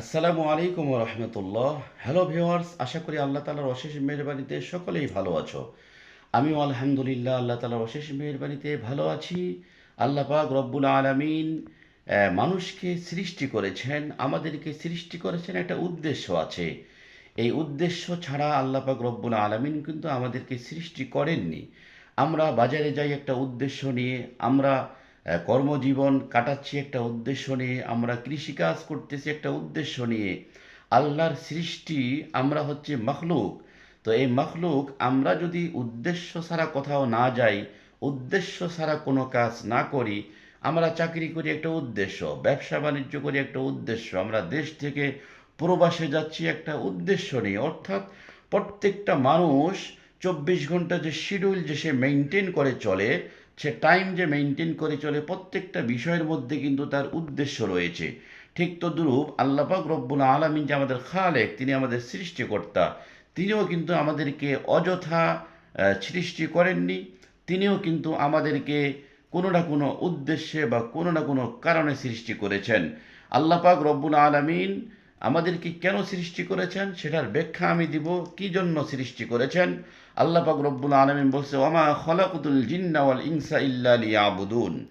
আসসালামু আলাইকুম রহমতুল্লাহ। Hello viewers আশা করি আল্লাহ তালার অশেষ মেহরবানিতে সকলেই ভালো আছো। আমিও আলহামদুলিল্লাহ আল্লাহ তালার অশেষ মেহরবানিতে ভালো আছি। আল্লাহ পাক রব্বুল আলমিন মানুষকে সৃষ্টি করেছেন, আমাদেরকে সৃষ্টি করেছেন একটা উদ্দেশ্য আছে। এই উদ্দেশ্য ছাড়া আল্লাহ পাক রব্বুল আলমিন কিন্তু আমাদেরকে সৃষ্টি করেননি। আমরা বাজারে যাই একটা উদ্দেশ্য নিয়ে, আমরা কর্মজীবন কাটাচ্ছি একটা উদ্দেশ্য নিয়ে, আমরা কৃষিকাজ করতেছি একটা উদ্দেশ্য নিয়ে। আল্লাহর সৃষ্টি আমরা হচ্ছে মখলুক। তো এই মখলুক আমরা যদি উদ্দেশ্য ছাড়া কোথাও না যাই, উদ্দেশ্য ছাড়া কোনো কাজ না করি, আমরা চাকরি করি একটা উদ্দেশ্য, ব্যবসা বাণিজ্য করি একটা উদ্দেশ্য, আমরা দেশ থেকে প্রবাসে যাচ্ছি একটা উদ্দেশ্য নিয়ে। অর্থাৎ প্রত্যেকটা মানুষ চব্বিশ ঘণ্টা যে শিডিউল যে সে মেনটেন করে চলে সে টাইম যে মেনটেন করে চলে প্রত্যেকটা বিষয়ের মধ্যে কিন্তু তার উদ্দেশ্য রয়েছে। ঠিক তদ্রূপ আল্লাপাক রব্বুল আলমিন যে আমাদের খালেক, তিনি আমাদের সৃষ্টিকর্তা, তিনিও কিন্তু আমাদেরকে অযথা সৃষ্টি করেননি, তিনিও কিন্তু আমাদেরকে কোনো না কোনো উদ্দেশ্যে বা কোনো না কোনো কারণে সৃষ্টি করেছেন। আল্লাপাক রব্বুল আলমিন আমাদেরকে কেন সৃষ্টি করেছেন? সেটার ব্যাখ্যা আমি দিব। কি জন্য সৃষ্টি করেছেন? আল্লাহ পাক রব্বুল আলমিন বলছে, ওমা খলাকুতুল জিন্না ওয়াল ইনসা ইল্লা লিয়াবুদুন।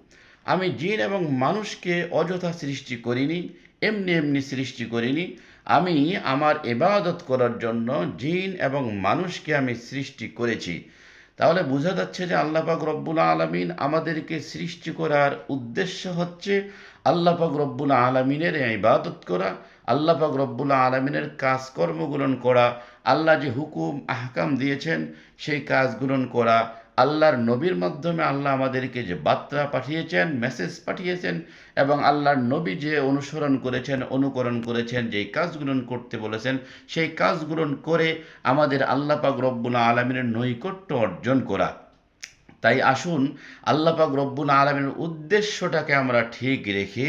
আমি জিন এবং মানুষকে অযথা সৃষ্টি করিনি, এমনি এমনি সৃষ্টি করিনি। আমি আমার এবাদত করার জন্য জিন এবং মানুষকে আমি সৃষ্টি করেছি। তাহলে বোঝা যাচ্ছে যে আল্লাপাক রব্বুল আলমিন আমাদেরকে সৃষ্টি করার উদ্দেশ্য হচ্ছে আল্লাপাক রব্বুল আলমিনের ইবাদত করা আল্লাপাক রব্বুল আলমিনের কাজকর্মগুলন করা, আল্লাহ যে হুকুম, আহকাম দিয়েছেন সেই কাজগুলন করা আল্লাহর নবীর মাধ্যমে আল্লাহ আমাদেরকে যে বার্তা পাঠিয়েছেন মেসেজ পাঠিয়েছেন এবং আল্লাহর নবী যে অনুসরণ করেছেন, অনুকরণ করেছেন, যেই কাজগুলো করতে বলেছেন, সেই কাজগুলো করে আমাদের আল্লাহ পাক রব্বুল আলমিনের নৈকট্য অর্জন করা। তাই আসুন আল্লাহ পাক রব্বুল আলমিনের উদ্দেশ্যটাকে আমরা ঠিক রেখে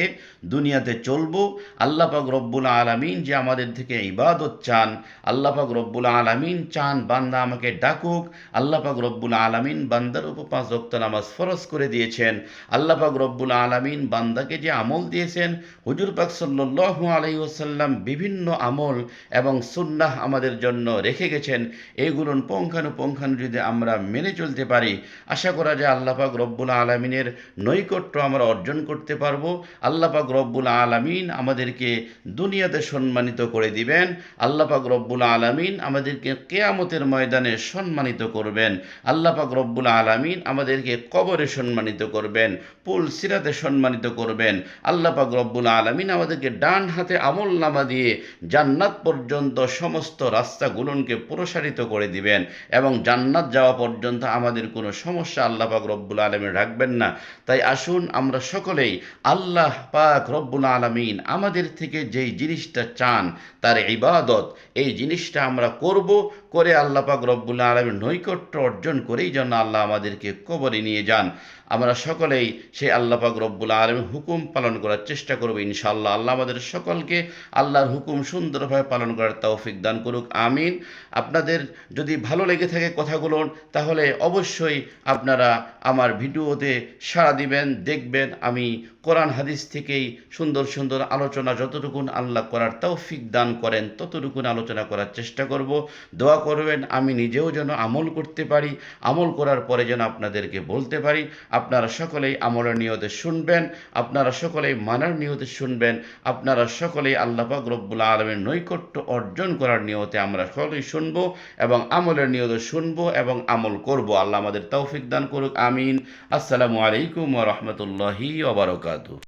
দুনিয়াতে চলবো। আল্লাহ পাক রব্বুল আলমিন যে আমাদের থেকে ইবাদত চান, আল্লাহ পাক রব্বুল আলমিন চান বান্দা আমাকে ডাকুক। আল্লাহ পাক রব্বুল আলমিন বান্দার উপর পাঁচ রক্ত নামাজ ফরজ করে দিয়েছেন। আল্লাহ পাক রব্বুল আলমিন বান্দাকে যে আমল দিয়েছেন, হুজুর পাক সাল্লু আলাই ওসাল্লাম বিভিন্ন আমল এবং সুন্নাহ আমাদের জন্য রেখে গেছেন। এগুলোর পঙ্খানুপঙ্খানু যদি আমরা মেনে চলতে পারি। আশা করা যায় আল্লাহ পাক রব্বুল আলমিনের নৈকট্য আমরা অর্জন করতে পারব। আল্লাহ পাক রব্বুল আলমিন আমাদেরকে দুনিয়াতে সম্মানিত করে দিবেন। আল্লাহ পাক রব্বুল আলমিন আমাদেরকে কেয়ামতের ময়দানে সম্মানিত করবেন। আল্লাহ পাক রব্বুল আলমিন আমাদেরকে কবরে সম্মানিত করবেন পুল সিরাতে সম্মানিত করবেন। আল্লাহ পাক রব্বুল আলমিন আমাদেরকে ডান হাতে আমল নামা দিয়ে জান্নাত পর্যন্ত সমস্ত রাস্তাগুলোকে প্রসারিত করে দিবেন এবং জান্নাত যাওয়া পর্যন্ত আমাদের কোনো সমস্যা আল্লাহ পাক রব্বুল আলমিন রাখবেন না। তাই আসুন আমরা সকলেই আল্লাহ পাক রব্বুল আলমিন আমাদের থেকে যেই জিনিসটা চান, তার ইবাদত, এই জিনিসটা আমরা করব করে আল্লাহ পাক রব্বুল আলমীর নৈকট্য অর্জন করেই যেন আল্লাহ আমাদেরকে কবরে নিয়ে যান। আমরা সকলেই সেই আল্লাহ পাক রব্বুল আলমীর হুকুম পালন করার চেষ্টা করব ইনশাআল্লাহ। আল্লাহ আমাদের সকলকে আল্লাহর হুকুম সুন্দরভাবে পালন করার তৌফিক দান করুক, আমিন। আপনাদের যদি ভালো লেগে থাকে কথাগুলো, তাহলে অবশ্যই আপনারা আমার ভিডিওতে সাড়া দিবেন, দেখবেন। আমি কোরআন হাদিস থেকেই সুন্দর সুন্দর আলোচনা যতটুকুন আল্লাহ করার তৌফিক দান করেন, ততটুকুন আলোচনা করার চেষ্টা করব। দোয়া করবেন, আমি নিজেও যেন আমল করতে পারি। আমল করার পরে যেন আপনাদেরকে বলতে পারি। আপনারা সকলেই আমলের নিয়তে শুনবেন, আপনারা সকলেই মানার নিয়তে শুনবেন, আপনারা সকলেই আল্লাহ রব্বুল আলমের নৈকট্য অর্জন করার নিয়তে আমরা সকলেই শুনব এবং আমলের নিয়তে শুনব এবং আমল করব। আল্লাহ আমাদের তৌফিক দান করুক আমিন। আসসালামু আলাইকুম ওরহমতুল্লাহি বারাকাতুহু।